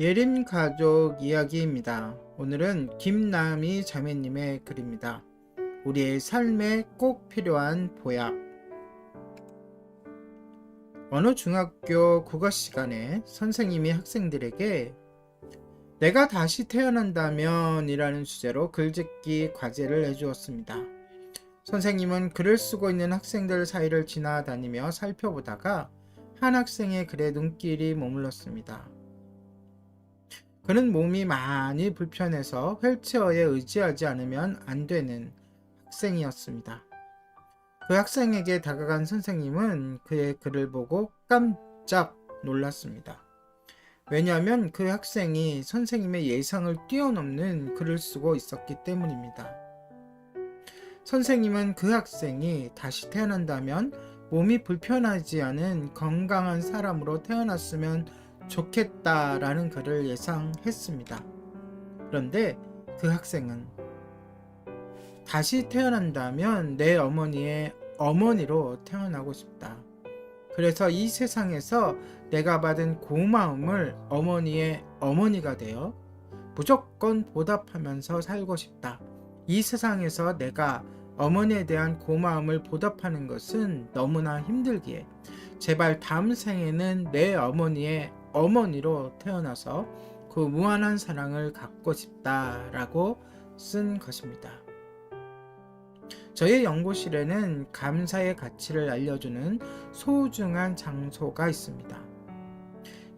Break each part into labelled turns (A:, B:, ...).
A: 예림 가족 이야기입니다. 오늘은 김남희 자매님의 글입니다. 우리의 삶에 꼭 필요한 보약. 어느 중학교 국어 시간에 선생님이 학생들에게 내가 다시 태어난다면 이라는 주제로 글짓기 과제를 해주었습니다. 선생님은 글을 쓰고 있는 학생들 사이를 지나다니며 살펴보다가 한 학생의 글에 눈길이 머물렀습니다. 그는 몸이 많이 불편해서 휠체어에 의지하지 않으면 안 되는 학생이었습니다. 그 학생에게 다가간 선생님은 그의 글을 보고 깜짝 놀랐습니다. 왜냐하면 그 학생이 선생님의 예상을 뛰어넘는 글을 쓰고 있었기 때문입니다. 선생님은 그 학생이 다시 태어난다면 몸이 불편하지 않은 건강한 사람으로 태어났으면 좋겠다라는 글을 예상했습니다. 그런데 그 학생은 다시 태어난다면 내 어머니의 어머니로 태어나고 싶다. 그래서 이 세상에서 내가 받은 고마움을 어머니의 어머니가 되어 무조건 보답하면서 살고 싶다. 이 세상에서 내가 어머니에 대한 고마움을 보답하는 것은 너무나 힘들기에 제발 다음 생에는 내 어머니의 어머니로 태어나서 그 무한한 사랑을 갖고 싶다라고 쓴 것입니다. 저희 연구실에는 감사의 가치를 알려주는 소중한 장소가 있습니다.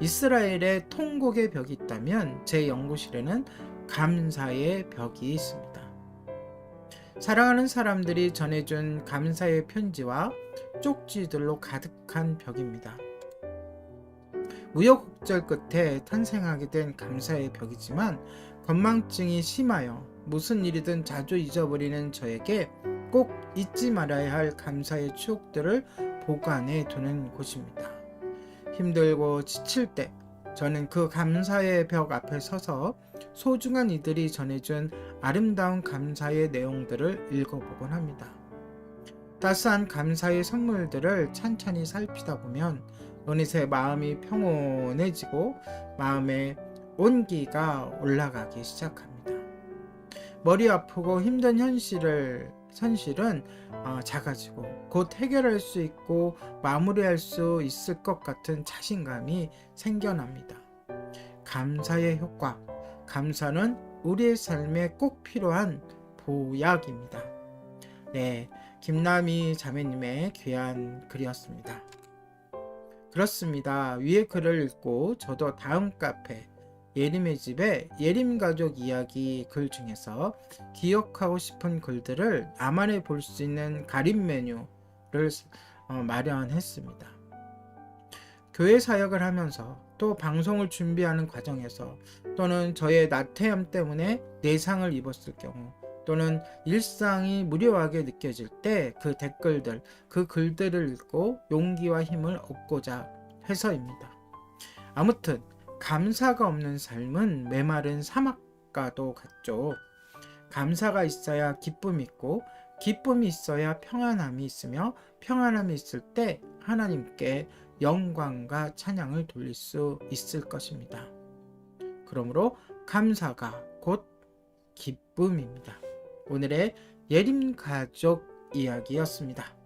A: 이스라엘에 통곡의 벽이 있다면 제 연구실에는 감사의 벽이 있습니다. 사랑하는 사람들이 전해준 감사의 편지와 쪽지들로 가득한 벽입니다. 우여곡절 끝에 탄생하게 된 감사의 벽이지만 건망증이 심하여 무슨 일이든 자주 잊어버리는 저에게 꼭 잊지 말아야 할 감사의 추억들을 보관해 두는 곳입니다. 힘들고 지칠 때 저는 그 감사의 벽 앞에 서서 소중한 이들이 전해준 아름다운 감사의 내용들을 읽어보곤 합니다. 따스한 감사의 선물들을 찬찬히 살피다 보면 어느새 마음이 평온해지고 마음에 온기가 올라가기 시작합니다. 머리 아프고 힘든 현실을 현실은 어, 작아지고 곧 해결할 수 있고 마무리할 수 있을 것 같은 자신감이 생겨납니다. 감사의 효과. 감사는 우리의 삶에 꼭 필요한 보약입니다. 네, 김남희 자매님의 귀한 글이었습니다. 그렇습니다. 위에 글을 읽고 저도 다음 카페 예림의 집에 예림 가족 이야기 글 중에서 기억하고 싶은 글들을 나만의 볼 수 있는 가림 메뉴를 어, 마련했습니다. 교회 사역을 하면서 또 방송을 준비하는 과정에서 또는 저의 나태함 때문에 내상을 입었을 경우 또는 일상이 무료하게 느껴질 때 그 댓글들, 그 글들을 읽고 용기와 힘을 얻고자 해서입니다. 아무튼 감사가 없는 삶은 메마른 사막과도 같죠. 감사가 있어야 기쁨이 있고 기쁨이 있어야 평안함이 있으며 평안함이 있을 때 하나님께 영광과 찬양을 돌릴 수 있을 것입니다. 그러므로 감사가 곧 기쁨입니다. 오늘의 예림 가족 이야기였습니다.